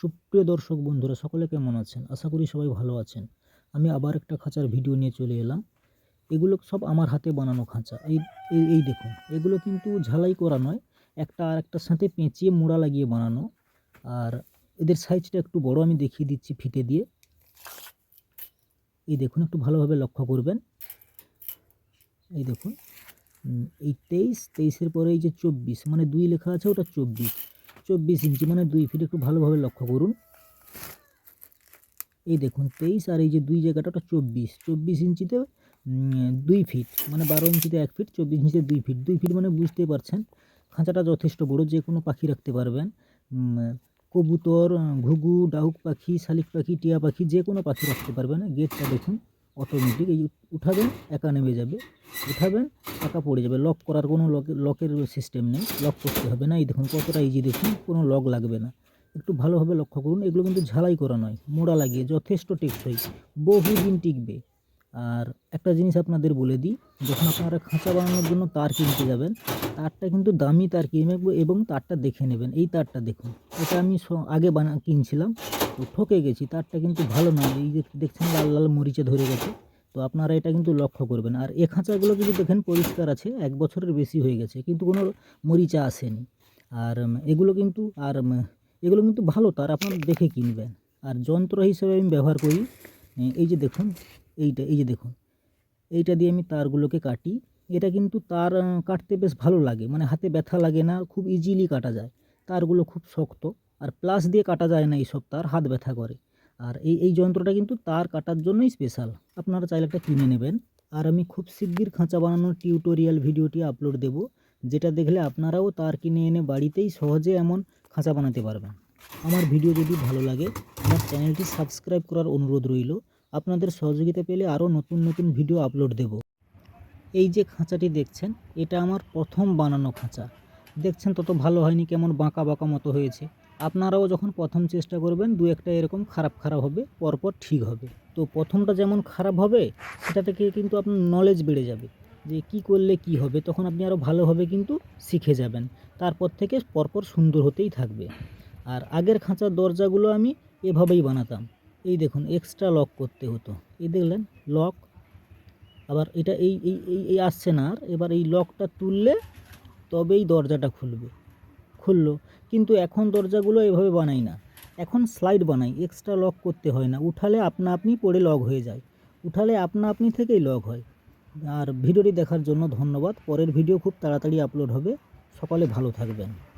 সুপ্রিয় দর্শক বন্ধুরা, সকলে কেমন আছেন? আশা করি সবাই ভালো আছেন। আমি আবার একটা খাঁচার ভিডিও নিয়ে চলে এলাম। এগুলো সব আমার হাতে বানানো খাঁচা। এই, এই- দেখুন, এগুলো কিন্তু ঝালাই করা নয়, একটা আর একটার সাথে পেঁচিয়ে মোড়া লাগিয়ে বানানো। আর এদের সাইজটা একটু বড়, আমি দেখিয়ে দিচ্ছি ফিতে দিয়ে। এই দেখুন, একটু ভালোভাবে লক্ষ্য করবেন। এই দেখুন এই তেইশ, তেইশের পরে এই যে চব্বিশ মানে দুই লেখা আছে, ওটা চব্বিশ। চব্বিশ ইঞ্চি মানে দুই ফিট একটু ভালোভাবে লক্ষ্য করুন। এই দেখুন, তেইশ আর এই যে দুই জায়গাটা, ওটা চব্বিশ। চব্বিশ ইঞ্চিতে দুই ফিট মানে বারো ইঞ্চিতে এক ফিট চব্বিশ ইঞ্চিতে দুই ফিট দুই ফিট মানে বুঝতেই পারছেন, খাঁচাটা যথেষ্ট বড়, যে কোনো পাখি রাখতে পারবেন। কবুতর, ঘুঘু ডাহুক পাখি, শালিক পাখি, টিয়া পাখি, যে কোনো পাখি রাখতে পারবেন। গেটটা দেখুন অটোমেটিক এই উঠাবেন, একা নেমে যাবে। উঠাবেন, একা পড়ে যাবে। লক করার কোনো লকের লকের সিস্টেম নেই। লক করতে হবে না। এই দেখুন কতটা ইজি দেখুন, কোনো লক লাগবে না। একটু ভালোভাবে লক্ষ্য করুন। এগুলো কিন্তু ঝালাই করা নয়, মোড়া লাগিয়ে যথেষ্ট টেকসই। বহুদিন টিকবে। আর একটা জিনিস আপনাদের বলে দিই, যখন আপনারা খাঁচা বানানোর জন্য তার কিনতে যাবেন, তারটা কিন্তু দামি তার কিনবেন এবং তারটা দেখে নেবেন। এই তারটা দেখুন, এটা আমি আগে বানা, কিনছিলাম, তো ঠকে গেছি, তারটা কিন্তু ভালো নয় এই যে দেখছেন লাল লাল মরিচে ধরে গেছে, তো আপনারা এটা কিন্তু লক্ষ্য করবেন। আর এ খাঁচাগুলো যদি দেখেন পরিষ্কার আছে, এক বছরের বেশি হয়ে গেছে, কিন্তু কোনো মরিচা আসেনি। আর এগুলো কিন্তু, আর এগুলো কিন্তু ভালো তার, আপনারা দেখে কিনবেন। আর যন্ত্র হিসেবে আমি ব্যবহার করি, এই যে দেখুন এইটা, এই যে দেখুন, এইটা দিয়ে আমি তারগুলোকে কাটি। এটা কিন্তু তার কাটতে বেশ ভালো লাগে মানে হাতে ব্যথা লাগে না, খুব ইজিলি কাটা যায়। তারগুলো খুব শক্ত, আর প্লাস দিয়ে কাটা যায় না এইসব, তার হাত ব্যথা করে। আর এই এই যন্ত্রটা কিন্তু তার কাটার জন্যই স্পেশাল আপনারা চাইলে একটা কিনে নেবেন। আর আমি খুব শিগগির খাঁচা বানানোর টিউটোরিয়াল ভিডিওটি আপলোড দেব, যেটা দেখলে আপনারাও তার কিনে এনে বাড়িতেই সহজে এমন খাঁচা বানাতে পারবেন। আমার ভিডিও যদি ভালো লাগে, আমার চ্যানেলটি সাবস্ক্রাইব করার অনুরোধ রইল। আপনাদের সহযোগিতা পেলে আরও নতুন নতুন ভিডিও আপলোড দেব। এই যে খাঁচাটি দেখছেন, এটা আমার প্রথম বানানো খাঁচা। দেখছেন তত ভালো হয়নি, কেমন বাঁকা বাঁকা মতো হয়েছে। আপনারাও যখন প্রথম চেষ্টা করবেন, দু একটা এরকম খারাপ খারাপ হবে, পরপর ঠিক হবে। তো প্রথমটা যেমন খারাপ হবে, সেটা থেকে কিন্তু আপনার নলেজ বেড়ে যাবে। যে কি করলে কি হবে, তখন আপনি আরও ভালোভাবে কিন্তু শিখে যাবেন। তারপর থেকে পরপর সুন্দর হতেই থাকবে। আর আগের খাঁচার দরজাগুলো আমি এভাবেই বানাতাম। এই দেখুন এক্সট্রা লক করতে হতো। এই দেখলেন লক আবার এটা এই এই এই আসছে না আর। এবার এই লকটা তুললে তবেই দরজাটা খুলবে। খুললো। কিন্তু এখন দরজাগুলো এভাবে বানাই না। এখন স্লাইড বানাই এক্সট্রা লক করতে হয় না। উঠালে আপনা আপনি পড়ে লক হয়ে যায়। উঠালে আপনা আপনি থেকেই লক হয়। আর ভিডিওটি দেখার জন্য ধন্যবাদ। পরের ভিডিও খুব তাড়াতাড়ি আপলোড হবে। সকলে ভালো থাকবেন।